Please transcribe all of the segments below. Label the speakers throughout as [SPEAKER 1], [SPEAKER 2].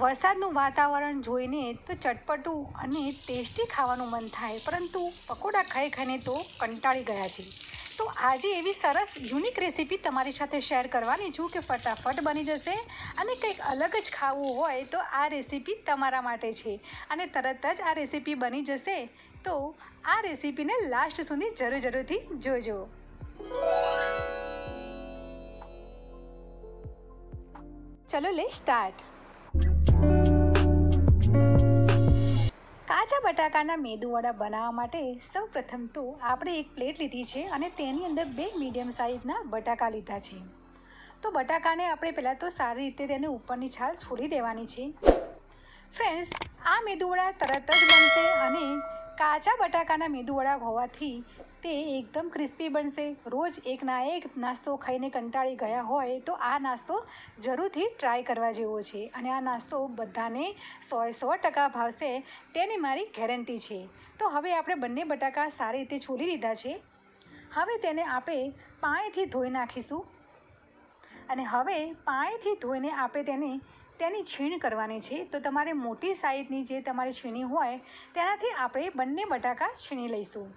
[SPEAKER 1] વરસાદનું વાતાવરણ જોઈને તો ચટપટું અને ટેસ્ટી ખાવાનું મન થાય, પરંતુ પકોડા ખાઈ ખાઈને તો કંટાળી ગયા છે. તો આજે એવી સરસ, યુનિક રેસીપી તમારી સાથે શેર કરવાની છું કે ફટાફટ બની જશે અને કંઈક અલગ જ ખાવું હોય તો આ રેસીપી તમારા માટે છે. અને તરત જ આ રેસીપી બની જશે તો આ રેસીપીને લાસ્ટ સુધી જરૂર જરૂરથી જોજો. ચલો લે સ્ટાર્ટ. કાચા બટાકાના મેદુવડા બનાવવા માટે સૌપ્રથમ તો આપણે એક પ્લેટ લીધી છે અને તેની અંદર બે મીડિયમ સાઇઝના બટાકા લીધા છે. તો બટાકાને આપણે પહેલાં તો સારી રીતે તેને ઉપરની છાલ છોડી દેવાની છે. ફ્રેન્ડ્સ, આ મેદુવડા તરત જ બનશે અને કાચા બટાકાના મેંદુવડા હોવાથી તે એકદમ ક્રિસ્પી બનશે. રોજ એક ના એક નાસ્તો ખાઈને કંટાળી ગયા હોય તો આ નાસ્તો જરૂરથી ટ્રાય કરવા જેવો છે અને આ નાસ્તો બધાને સો સો ટકા ભાવશે તેની મારી ગેરંટી છે. તો હવે આપણે બંને બટાકા સારી રીતે છોલી લીધા છે. હવે તેને આપણે પાણીથી ધોઈ નાખીશું. અને હવે પાણીથી ધોઈને આપણે તેને તેની છીણ કરવાની છે, તો તમારે મોટી સાઈઝની જે તમારી છીણી હોય, તેનાથી આપણે બંને બટાકા છીણી લઈશું.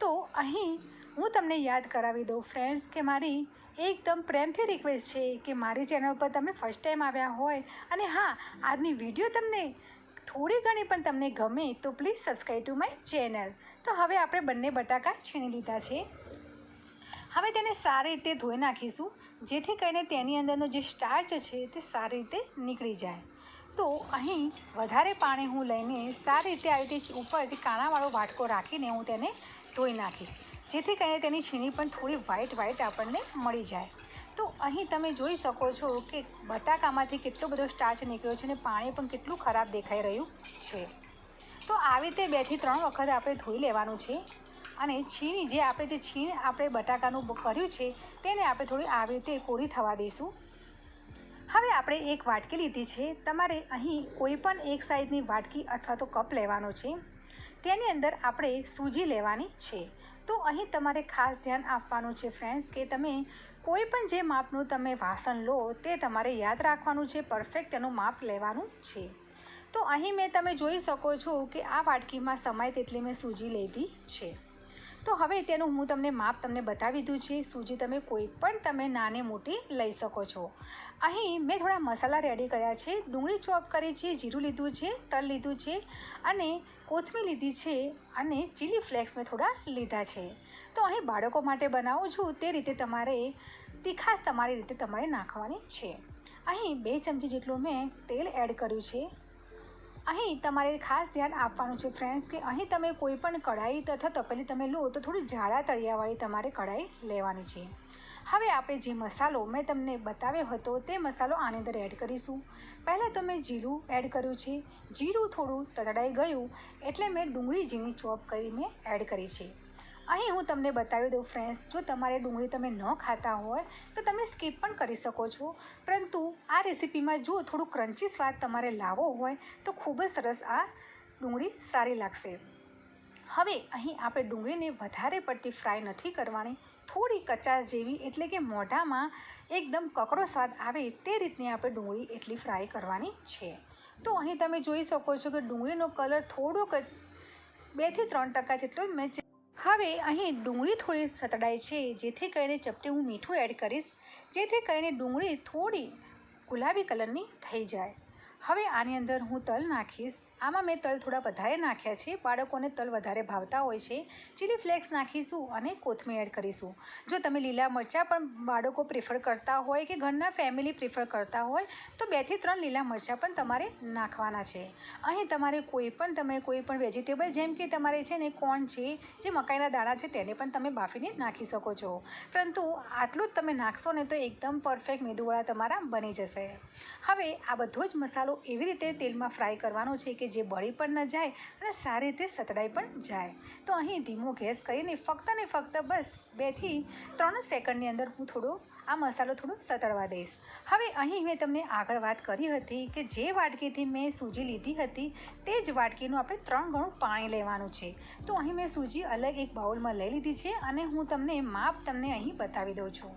[SPEAKER 1] તો અહીં હું તમને યાદ કરાવી દઉં ફ્રેન્ડ્સ કે મારી એકદમ પ્રેમથી રિક્વેસ્ટ છે કે મારી ચેનલ પર તમે ફર્સ્ટ ટાઈમ આવ્યા હોય, અને હા, આજની વીડિયો તમને થોડી ઘણી પણ તમને ગમે, તો please subscribe to my channel તો હવે આપણે બંને બટાકા છીણી લીધા છે. હવે તેને સારી રીતે ધોઈ નાખીશું, જેથી કરીને તેની અંદરનો જે સ્ટાર્ચ છે તે સારી રીતે નીકળી જાય. તો અહીં વધારે પાણી હું લઈને સારી રીતે આવી રીતે ઉપર કાણાવાળો વાટકો રાખીને હું તેને ધોઈ નાખીશ, જેથી કરીને તેની છીણી પણ થોડી વ્હાઈટ વ્હાઈટ આપણને મળી જાય. તો અહીં તમે જોઈ શકો છો કે બટાકામાંથી કેટલો બધો સ્ટાર્ચ નીકળ્યો છે અને પાણી પણ કેટલું ખરાબ દેખાઈ રહ્યું છે. તો આવી રીતે બેથી ત્રણ વખત આપણે ધોઈ લેવાનું છે. અને છીણી જે આપણે જે છીણ આપણે બટાકાનું કર્યું છે, તેને આપણે થોડી આવી રીતે કોરી થવા દઈશું. હવે આપણે એક વાટકી લીધી છે. તમારે અહીં કોઈ પણ એક સાઈઝની વાટકી અથવા તો કપ લેવાનો છે. તેની અંદર આપણે સૂજી લેવાની છે. તો અહીં તમારે ખાસ ધ્યાન આપવાનું છે ફ્રેન્ડ્સ કે તમે કોઈ પણ જે માપનું તમે વાસણ લો, તે તમારે યાદ રાખવાનું છે, પરફેક્ટ તેનું માપ લેવાનું છે. તો અહીં મેં તમે જોઈ શકો છો કે આ વાટકીમાં સમાય તેટલી મેં સૂજી લીધી છે. તો હવે તેનું હું તમને માપ તમને બતાવી દીધું છે. સૂજી તમે કોઈ પણ તમે નાની મોટી લઈ શકો છો. અહીં મેં થોડા મસાલા રેડી કર્યા છે. ડુંગળી ચોપ કરી છે, જીરું લીધું છે, તલ લીધું છે અને કોથમીર લીધી છે અને ચીલી ફ્લેક્સ મેં થોડા લીધા છે. તો અહીં બાળકો માટે બનાવું છું. તે રીતે તમારે તીખાસ તમારી રીતે તમારે નાખવાની છે. અહીં બે ચમચી જેટલું મેં તેલ એડ કર્યું છે. અહીં તમારે ખાસ ધ્યાન આપવાનું છે ફ્રેન્ડ્સ કે અહીં તમે કોઈ પણ કઢાઈ તથા તપેલી તમે લો, તો થોડી જાડા તળિયાવાળી તમારે કઢાઈ લેવાની છે. હવે આપણે જે મસાલો મેં તમને બતાવ્યો હતો, તે મસાલો આની અંદર એડ કરીશું. પહેલાં તો મેં જીરું એડ કર્યું છે. જીરું થોડું તતડાઈ ગયું, એટલે મેં ડુંગળી ઝીણી ચોપ કરી મેં એડ કરી છે. અહીં હું તમને બતાવી દઉં ફ્રેન્ડ્સ જો તમારે ડુંગળી તમે ન ખાતા હોય, તો તમે સ્કીપ પણ કરી શકો છો. પરંતુ આ રેસીપીમાં જો થોડું ક્રન્ચી સ્વાદ તમારે લાવવો હોય, તો ખૂબ જ સરસ આ ડુંગળી સારી લાગશે. હવે અહીં આપણે ડુંગળીને વધારે પડતી ફ્રાય નથી કરવાની. થોડી કચાસ જેવી, એટલે કે મોઢામાં એકદમ કકરો સ્વાદ આવે તે રીતની આપણે ડુંગળી એટલી ફ્રાય કરવાની છે. તો અહીં તમે જોઈ શકો છો કે ડુંગળીનો કલર થોડોક બેથી ત્રણ ટકા જેટલો મેં હવે અહીં ડુંગળી થોડી સતડાય છે, જેથી કરીને ચપટી હું મીઠું એડ કરીશ, જેથી કરીને ડુંગળી થોડી ગુલાબી કલરની થઈ જાય. હવે આની અંદર હું તલ નાખીશ. આમાં મેં તલ થોડા વધારે નાખ્યા છે. બાળકોને તલ વધારે ભાવતા હોય છે. ચીલી ફ્લેક્સ નાખીશું અને કોથમીર એડ કરીશું. જો તમે લીલા મરચાં પણ બાળકો પ્રિફર કરતા હોય કે ઘરના ફેમિલી પ્રિફર કરતા હોય, તો બેથી ત્રણ લીલા મરચાં પણ તમારે નાખવાના છે. અહીં તમારે કોઈ પણ, તમે કોઈ પણ વેજીટેબલ જેમ કે તમારે છે ને કોર્ન છે, જે મકાઈના દાણા છે તેને પણ તમે બાફીને નાખી શકો છો. પરંતુ આટલું જ તમે નાખશો ને તો એકદમ પરફેક્ટ મેદુવાળા તમારા બની જશે. હવે આ બધો જ મસાલો એવી રીતે તેલમાં ફ્રાય કરવાનો છે કે જે બળી પણ ન જાય અને સારી રીતે સતડાઈ પણ જાય. તો અહીં ધીમો ગેસ કરીને ફક્ત ને ફક્ત બસ બેથી ત્રણ સેકન્ડની અંદર હું થોડો આ મસાલો થોડો સતળવા દઈશ. હવે અહીં મેં તમને આગળ વાત કરી હતી કે જે વાટકીથી મેં સૂજી લીધી હતી તે જ વાટકીનું આપણે ત્રણ ગણું પાણી લેવાનું છે. તો અહીં મેં સૂજી અલગ એક બાઉલમાં લઈ લીધી છે અને હું તમને માપ તમને અહીં બતાવી દઉં છું.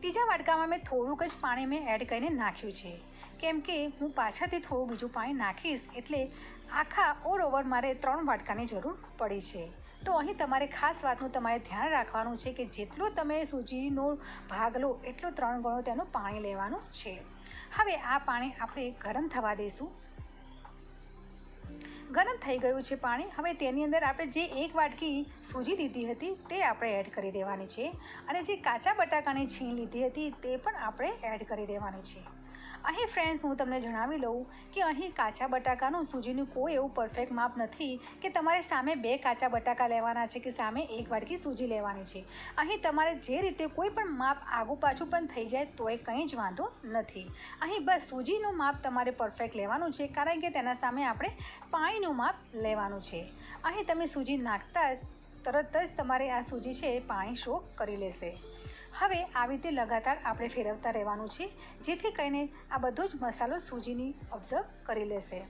[SPEAKER 1] ત્રીજા વાટકામાં મેં થોડુંક જ પાણી મેં એડ કરીને નાખ્યું છે. કેમ કે હું પાછળથી થોડું બીજું પાણી નાખીશ એટલે આખા ઓલ ઓવર મારે ત્રણ વાટકાની જરૂર પડી છે. તો અહીં તમારે ખાસ વાતનું તમારે ધ્યાન રાખવાનું છે કે જેટલો તમે સૂજીનો ભાગ લો, એટલો ત્રણ ગણો તેનું પાણી લેવાનું છે. હવે આ પાણી આપણે ગરમ થવા દઈશું. ગરમ થઈ ગયું છે પાણી. હવે તેની અંદર આપણે જે એક વાટકી સૂજી લીધી હતી તે આપણે એડ કરી દેવાની છે. અને જે કાચા બટાકાની છીણ લીધી હતી તે પણ આપણે એડ કરી દેવાની છે. અહીં ફ્રેન્ડ્સ હું તમને જણાવી લઉં કે અહીં કાચા બટાકાનું સૂજીનું કોઈ એવું પરફેક્ટ માપ નથી કે તમારે સામે બે કાચા બટાકા લેવાના છે કે સામે એક વાડકી સૂજી લેવાની છે. અહીં તમારે જે રીતે કોઈ પણ માપ આગું પાછું પણ થઈ જાય તોય કંઈ જ વાંધો નથી. અહીં બસ સૂજીનું માપ તમારે પરફેક્ટ લેવાનું છે કારણ કે તેના સામે આપણે પાણીનું માપ લેવાનું છે. અહીં તમે સૂજી નાખતા જ તરત જ તમારે આ સૂજી છે એ પાણી શો કરી લેશે. હવે આવી રીતે લગાતાર આપણે ફેરવતા રહેવાનું છે, જેથી કરીને આ બધો જ મસાલો સૂજીની ઓબ્ઝર્વ કરી લેશે.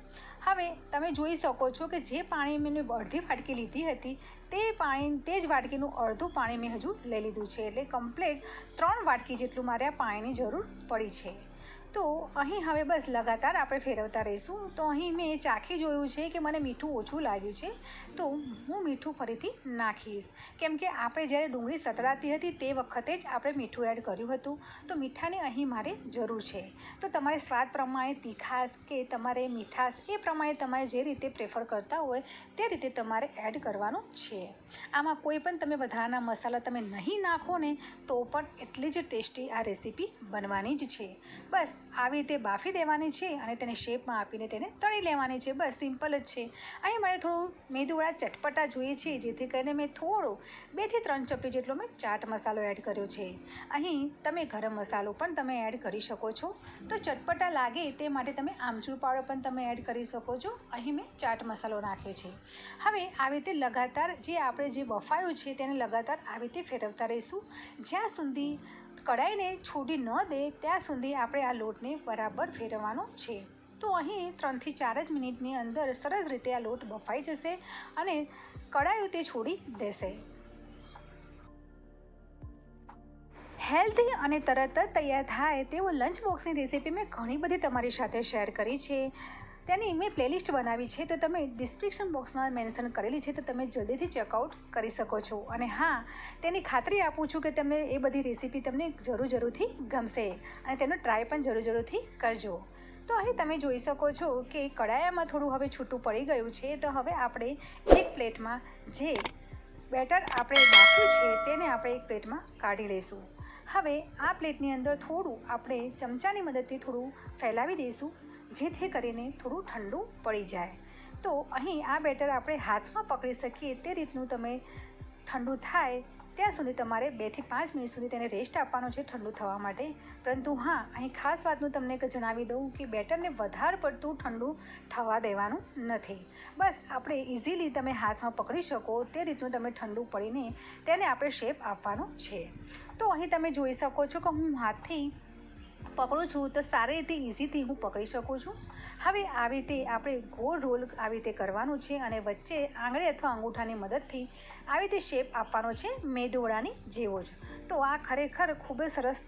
[SPEAKER 1] હવે તમે જોઈ શકો છો કે જે પાણી મેં અડધી વાટકી લીધી હતી, તે પાણી, તે જ વાટકીનું અડધું પાણી મેં હજુ લઈ લીધું છે. એટલે કમ્પ્લેટ ત્રણ વાટકી જેટલું મારે આ પાણીની જરૂર પડી છે. તો અહીં હવે બસ લગાતાર આપણે ફેરવતા રહીશું. તો અહીં મેં ચાખી જોયું છે કે મને મીઠું ઓછું લાગ્યું છે. તો હું મીઠું ફરીથી નાખીશ. કેમ કે આપણે જ્યારે ડુંગળી સતળાતી હતી તે વખતે જ આપણે મીઠું એડ કર્યું હતું. તો મીઠાની અહીં મારે જરૂર છે. તો તમારે સ્વાદ પ્રમાણે તીખાશ કે તમારે મીઠાશ એ પ્રમાણે તમારે જે રીતે પ્રેફર કરતા હોય તે રીતે તમારે એડ કરવાનું છે. આમાં કોઈ પણ તમે વધારાના મસાલા તમે નહીં નાખો ને તો પણ એટલી જ ટેસ્ટી આ રેસીપી બનવાની જ છે. બસ આવી રીતે બાફી દેવાની છે અને તેને શેપમાં આપીને તેને તળી લેવાની છે. બસ, સિમ્પલ જ છે. અહીં મારે થોડું મેદુવાળા ચટપટા જોઈએ છે, જેથી કરીને મેં થોડો બેથી ત્રણ ચપટી જેટલો મેં ચાટ મસાલો એડ કર્યો છે. અહીં તમે ગરમ મસાલો પણ તમે એડ કરી શકો છો. તો ચટપટા લાગે તે માટે તમે આમચૂર પાવડર પણ તમે એડ કરી શકો છો. અહીં મેં ચાટ મસાલો નાખ્યો છે. હવે આવી રીતે લગાતાર જે આપણે જે બફાયું છે તેને લગાતાર આવી રીતે ફેરવતા રહીશું. જ્યાં સુધી કડાઈને છોડી ન દે, ત્યાં સુધી આપણે આ લોટને બરાબર ફેરવવાનો છે. તો અહીં ત્રણથી ચાર જ મિનિટની અંદર સરસ રીતે આ લોટ બફાઈ જશે અને કડાયું તે છોડી દેશે. હેલ્ધી અને તરત જ તૈયાર થાય તેવો લંચ બોક્સની રેસીપી મેં ઘણી બધી તમારી સાથે શેર કરી છે. તેની મેં પ્લેલિસ્ટ બનાવી છે, તો તમે ડિસ્ક્રિપ્શન બોક્સમાં મેન્શન કરેલી છે, તો તમે જલ્દીથી ચેકઆઉટ કરી શકો છો. અને હા, તેની ખાતરી આપું છું કે તમને એ બધી રેસીપી તમને જરૂર જરૂરથી ગમશે અને તેનો ટ્રાય પણ જરૂર જરૂરથી કરજો. તો અહીં તમે જોઈ શકો છો કે કડાયામાં થોડું હવે છૂટું પડી ગયું છે, તો હવે આપણે એક પ્લેટમાં જે બેટર આપણે બાક્યું છે, તેને આપણે એક પ્લેટમાં કાઢી લઈશું. હવે આ પ્લેટની અંદર થોડું આપણે ચમચાની મદદથી થોડું ફેલાવી દઈશું. જેથી કરીને થોડું ઠંડુ પડી જાય. તો અહીં આ બેટર આપણે હાથમાં પકડી શકીએ તે રીતનું તમે ઠંડુ થાય ત્યાં સુધી તમારે બેથી પાંચ મિનિટ સુધી તેને રેસ્ટ આપવાનો છે ઠંડુ થવા માટે. પરંતુ હા, અહીં ખાસ વાતનું તમને જણાવી દઉં કે બેટરને વધારે પડતું ઠંડુ થવા દેવાનું નથી. બસ, આપણે ઇઝીલી તમે હાથમાં પકડી શકો તે રીતનું તમે ઠંડુ પડીને તેને આપણે શેપ આપવાનો છે. તો અહીં તમે જોઈ શકો છો કે હું હાથથી પકડું છું તો સારી રીતે ઇઝીથી હું પકડી શકું છું. હવે આવી રીતે આપણે ગોળ રોલ આવી રીતે કરવાનું છે અને વચ્ચે આંગળી અથવા અંગૂઠાની મદદથી આવી રીતે શેપ આપવાનો છે મેદોડાની જેવો જ. તો આ ખરેખર ખૂબ જ સરસ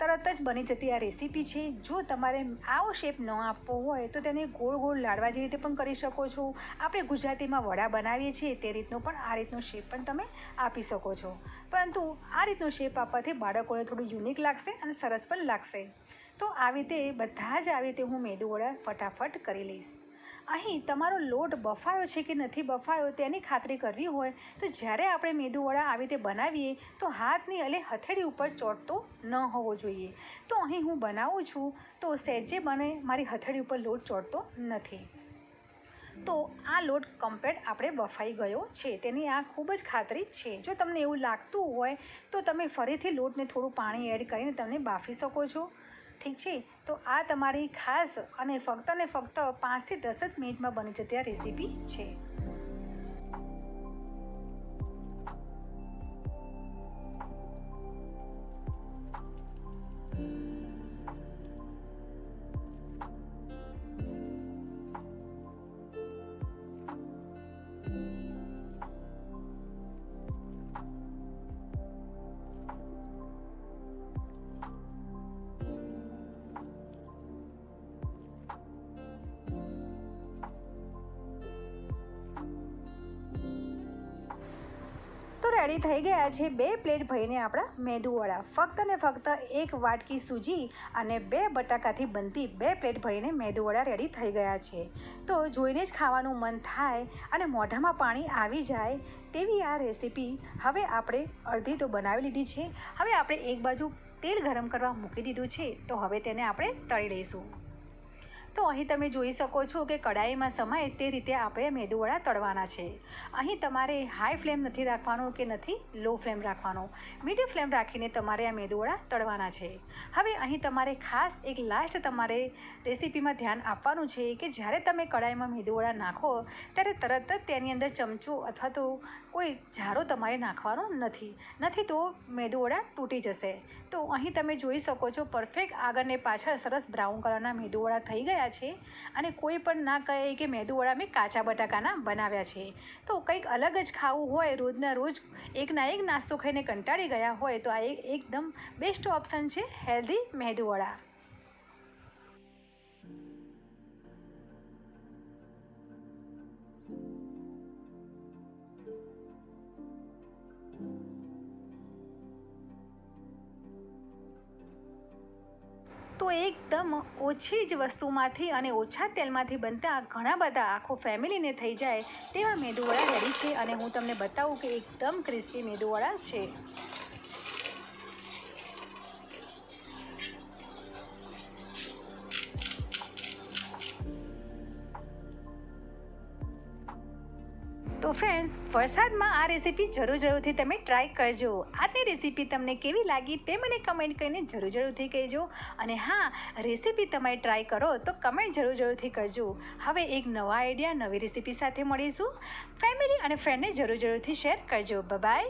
[SPEAKER 1] તરત જ બની જતી આ રેસીપી છે. જો તમારે આવો શેપ ન આપવો હોય, તો તેને ગોળ ગોળ લાડવા જેવી રીતે પણ કરી શકો છો. આપણે ગુજરાતીમાં વડા બનાવીએ છીએ, તે રીતનો પણ આ રીતનો શેપ પણ તમે આપી શકો છો. પરંતુ આ રીતનો શેપ આપવાથી બાળકોને થોડું યુનિક લાગશે અને સરસ પણ લાગશે. તો આવી રીતે બધા જ આવી રીતે હું મેદુ વડા ફટાફટ કરી લઈશ. અહીં તમારો લોટ બફાયો છે કે નથી બફાયો તેની ખાતરી કરવી હોય તો જ્યારે આપણે મેદુવડા આવી રીતે બનાવીએ તો હાથની એટલે હથેળી ઉપર ચોટતો ન હોવો જોઈએ. તો અહીં હું બનાવું છું, તો સહેજે બને મારી હથેળી ઉપર લોટ ચોટતો નથી. તો આ લોટ કમ્પ્લેટ આપણે બફાઈ ગયો છે. તેની આ ખૂબ જ ખાતરી છે. જો તમને એવું લાગતું હોય તો તમે ફરીથી લોટને થોડું પાણી એડ કરીને તમને બાફી શકો છો. ઠીક છે? તો આ તમારી ખાસ અને ફક્ત ને ફક્ત પાંચથી દસ જ મિનિટમાં બની જતી આ રેસીપી છે. રેડી થઈ ગયા છે બે પ્લેટ ભરીને આપણા મેંદુવડા. ફક્ત ને ફક્ત એક વાટકી સૂજી અને બે બટાકાથી બનતી બે પ્લેટ ભરીને મેંદુવડા રેડી થઈ ગયા છે. તો જોઈને જ ખાવાનું મન થાય અને મોઢામાં પાણી આવી જાય તેવી આ રેસીપી હવે આપણે અડધી તો બનાવી લીધી છે. હવે આપણે એક બાજુ તેલ ગરમ કરવા મૂકી દીધું છે. તો હવે તેને આપણે તળી લઈશું. તો અહીં તમે જોઈ શકો છો કે કડાઈમાં સમાય તે રીતે આપણે મેદુવડા તળવાના છે. અહીં તમારે હાઈ ફ્લેમ નથી રાખવાનું કે નથી લો ફ્લેમ રાખવાનો. મીડિયમ ફ્લેમ રાખીને તમારે આ મેદુવડા તળવાના છે. હવે અહીં તમારે ખાસ એક લાસ્ટ તમારે રેસીપીમાં ધ્યાન આપવાનું છે કે જ્યારે તમે કડાઈમાં મેદુવડા નાખો, ત્યારે તરત જ તેની અંદર ચમચો અથવા તો કોઈ ઝારો તમારે નાખવાનો નથી. નથી તો મેદુવડા તૂટી જશે. તો અહીં તમે જોઈ શકો છો પરફેક્ટ આગળને પાછળ સરસ બ્રાઉન કલરના મેદુવડા થઈ ગયા છે અને કોઈ પણ ના કહે કે મેદુવડા મેં કાચા બટાકાના બનાવ્યા છે. તો કંઈક અલગ જ ખાવું હોય, રોજના રોજ એકના એક નાસ્તો ખાઈને કંટાળી ગયા હોય, તો આ એકદમ બેસ્ટ ઓપ્શન છે હેલ્ધી મેદુવડા. તો એકદમ ઓછી જ વસ્તુમાંથી અને ઓછા તેલમાંથી બનતા ઘણા બધા આખો ફેમિલીને થઈ જાય તેવા મેદુવડા રેડી છે અને હું તમને બતાવું કે એકદમ ક્રિસ્પી મેદુવડા છે. ફ્રેન્ડ્સ વરસાદમાં આ રેસીપી જરૂર જરૂરથી તમે ટ્રાય કરજો. આજની રેસીપી તમને કેવી લાગી તે મને કમેન્ટ કરીને જરૂર જરૂરથી કહેજો. અને હા રેસીપી તમે ટ્રાય કરો તો કમેન્ટ જરૂર જરૂરથી કરજો. હવે એક નવા આઈડિયા નવી રેસીપી સાથે મળીશું. ફેમિલી અને ફ્રેન્ડને જરૂર જરૂરથી શેર કરજો. બાય